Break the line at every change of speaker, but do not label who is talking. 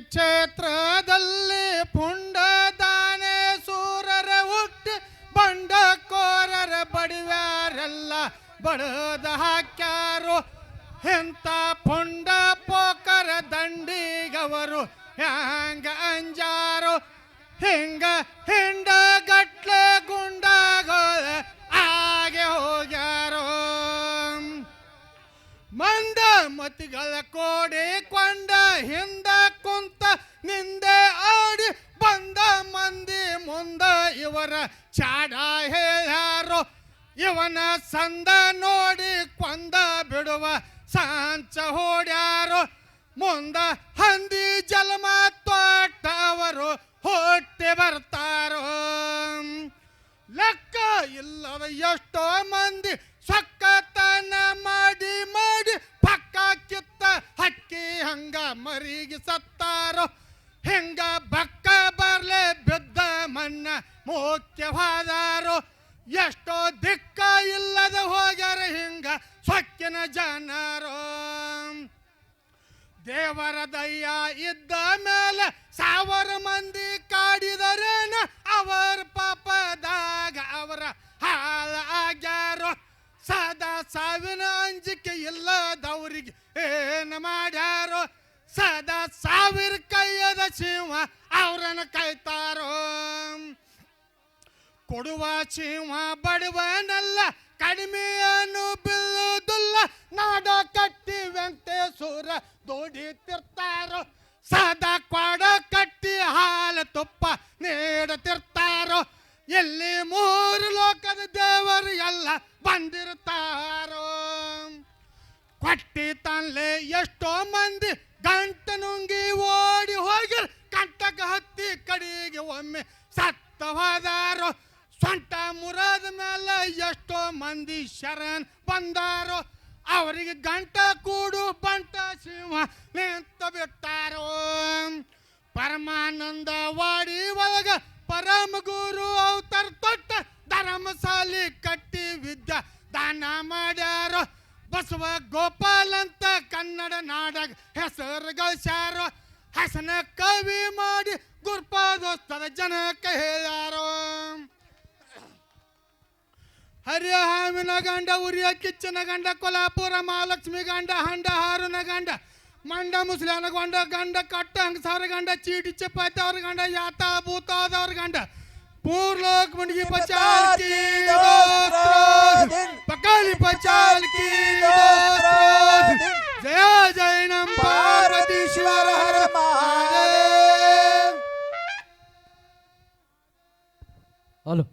ಕ್ಷೇತ್ರದಲ್ಲಿ ಪುಂಡದಾನೆ ಸೂರರ ಹುಟ್ಟಿ ಬಂಡಕೋರರ ಬಡಿವಾರೆಲ್ಲ ಬಡದ ಹಾಕ್ಯಾರು. ಎಂತ ಪುಂಡ ಪೋಕರ ದಂಡಿಗವರು, ಹ್ಯಾಂಗ ಅಂಜಾರು. ಹಿಂಗ ಹಿಂಡ ಗಟ್ಲೆ ಗುಂಡಾಗೋದ ಆಗೆ ಹೋಗ್ಯಾರೋ. ಮಂದ ಮತಿಗಳ ಕೋಡಿ ಇವರ ಚಾಡ ಹೇಳ್ಯಾರೋ ಇವನ ಸಂದ ನೋಡಿ ಕೊಂದ ಬಿಡುವ ಸಾಂಚ ಹೊಡ್ಯಾರೋ, ಮುಂದ ಹಂದಿ ಜಲಮ ತೋಟವರು ಹೊಟ್ಟೆ ಬರ್ತಾರೋ. ಲೆಕ್ಕ ಇಲ್ಲದ ಎಷ್ಟೋ ಮಂದಿ ಸಕ್ಕತನ ಮಾಡಿ ಮಾಡಿ ಪಕ್ಕ ಕಿತ್ತ ಹಕ್ಕಿ ಹಂಗ ಮರಿಗಿ ಸತ್ತಾರೋ, ಹೆಂಗ ಬಿದ್ದ ಮನ್ನ ಮುಖ್ಯವಾದಾರು ಎಷ್ಟೋ ದಿಕ್ಕ ಇಲ್ಲದ ಹೋಗ್ಯಾರ ಹಿಂಗ ಸೊಕ್ಕಿನ ಜನರು. ದೇವರ ದಯ್ಯ ಇದ್ದ ಮೇಲೆ ಸಾವಿರ ಮಂದಿ ಕಾಡಿದರೇನ ಅವರ ಪಾಪದಾಗ ಅವರ ಹಾಳ ಆಗ್ಯಾರೋ. ಸದಾ ಸಾವಿನ ಅಂಜಿಕೆ ಇಲ್ಲದವ್ರಿಗೆ ಏನು ಮಾಡ್ಯಾರೋ. ಸದಾ ಸಾವಿರ ಕೈಯದ ಸಿಂಹ ಅವರನ್ನು ಕೈತಾರೋ ಕೊಡುವ ಸಿಂಹ ಬಡವನಲ್ಲ ಕಡಿಮೆಯನ್ನು ಬೀಳುವುದಿಲ್ಲ. ನಾಡ ಕಟ್ಟಿ ವೆಂಕಟೇಶ್ವರ ದುಡಿತಿರ್ತಾರೋ ಸದಾ ಕೊಡ ಕಟ್ಟಿ ಹಾಲು ತುಪ್ಪ ನೀಡುತ್ತಿರ್ತಾರೋ ಎಲ್ಲಿ ಮೂರು ಲೋಕದ ದೇವರು ಎಲ್ಲ ಬಂದಿರ್ತಾರೋ ಕೊಟ್ಟಿ ತನ್ಲೆ ಎಷ್ಟೋ ಮಂದಿ ಗಂಟ ನುಂಗಿ ಓಡಿ ಹೋಗಿ ಕಂಟಕ ಹತ್ತಿ ಕಡೆಗೆ ಒಮ್ಮೆ ಸತ್ತ ಹೋದಾರೋ ಸೊಂಟ ಮುರದ ಮೇಲೆ ಎಷ್ಟೋ ಮಂದಿ ಶರಣ್ ಬಂದಾರೋ, ಅವರಿಗೆ ಗಂಟ ಕೂಡು ಬಂಟ ಸಿಂಹ ನಿಂತ ಬಿಟ್ಟಾರೋ. ಪರಮಾನಂದ ವಾಡಿ ಒಳಗ ಪರಮ ಗುರು ಅವತಾರ ತೊಟ್ಟ ಧರ್ಮಸಾಲಿ ಕಟ್ಟಿ ವಿದ್ಯ ದಾನ ಮಾಡ್ಯಾರೋ. ಬಸವ ಗೋಪಾಲ್ ಅಂತ ಕನ್ನಡ ನಾಡಗ ಹೆಸರು ಗಳಿಸ್ಯಾರೋ. ಹಸನ ಕವಿ ಮಾಡಿ ಗುರುಪಾದೋಸ್ತದ ಜನಕ್ಕೆ ಹೇಳ್ಯಾರೋ. ಹರಿಯ ಹಾವಿನ ಗಂಡ ಉರಿಯ ಕಿಚ್ಚನ ಗಂಡ ಕೊಲ್ಹಾಪುರ ಮಹಾಲಕ್ಷ್ಮಿ ಗಂಡ ಹಂಡ ಹಾರುನ ಗಂಡ ಮಂಡ ಮುಸ್ಲಿನ ಗಂಡ ಗಂಡ ಕಟ್ಟ ಹಂಗಸವ್ರ ಗಂಡ ಚೀಟಿ ಚಪಾತಿ ಅವ್ರ ಗಂಡ ಯಾತ ಭೂತಾದವ್ರ ಗಂಡ ಪೂರ್ಲೋಕ್ ಮುಂಡ್ಗಿ ಪಚಾಲ್ ಕಿ ದೋಸ್ತ್ರೋದ್. ಪಕಾಲಿ ಪಚಾಲ್ ಕಿ ದೋಸ್ತ್ರೋದ್. ಜಯ ಜಯ ನಂ ಪಾರ್ವತೀಶ್ವರ ಹರ ಮಹಾದೇವ್
ಹಲೋ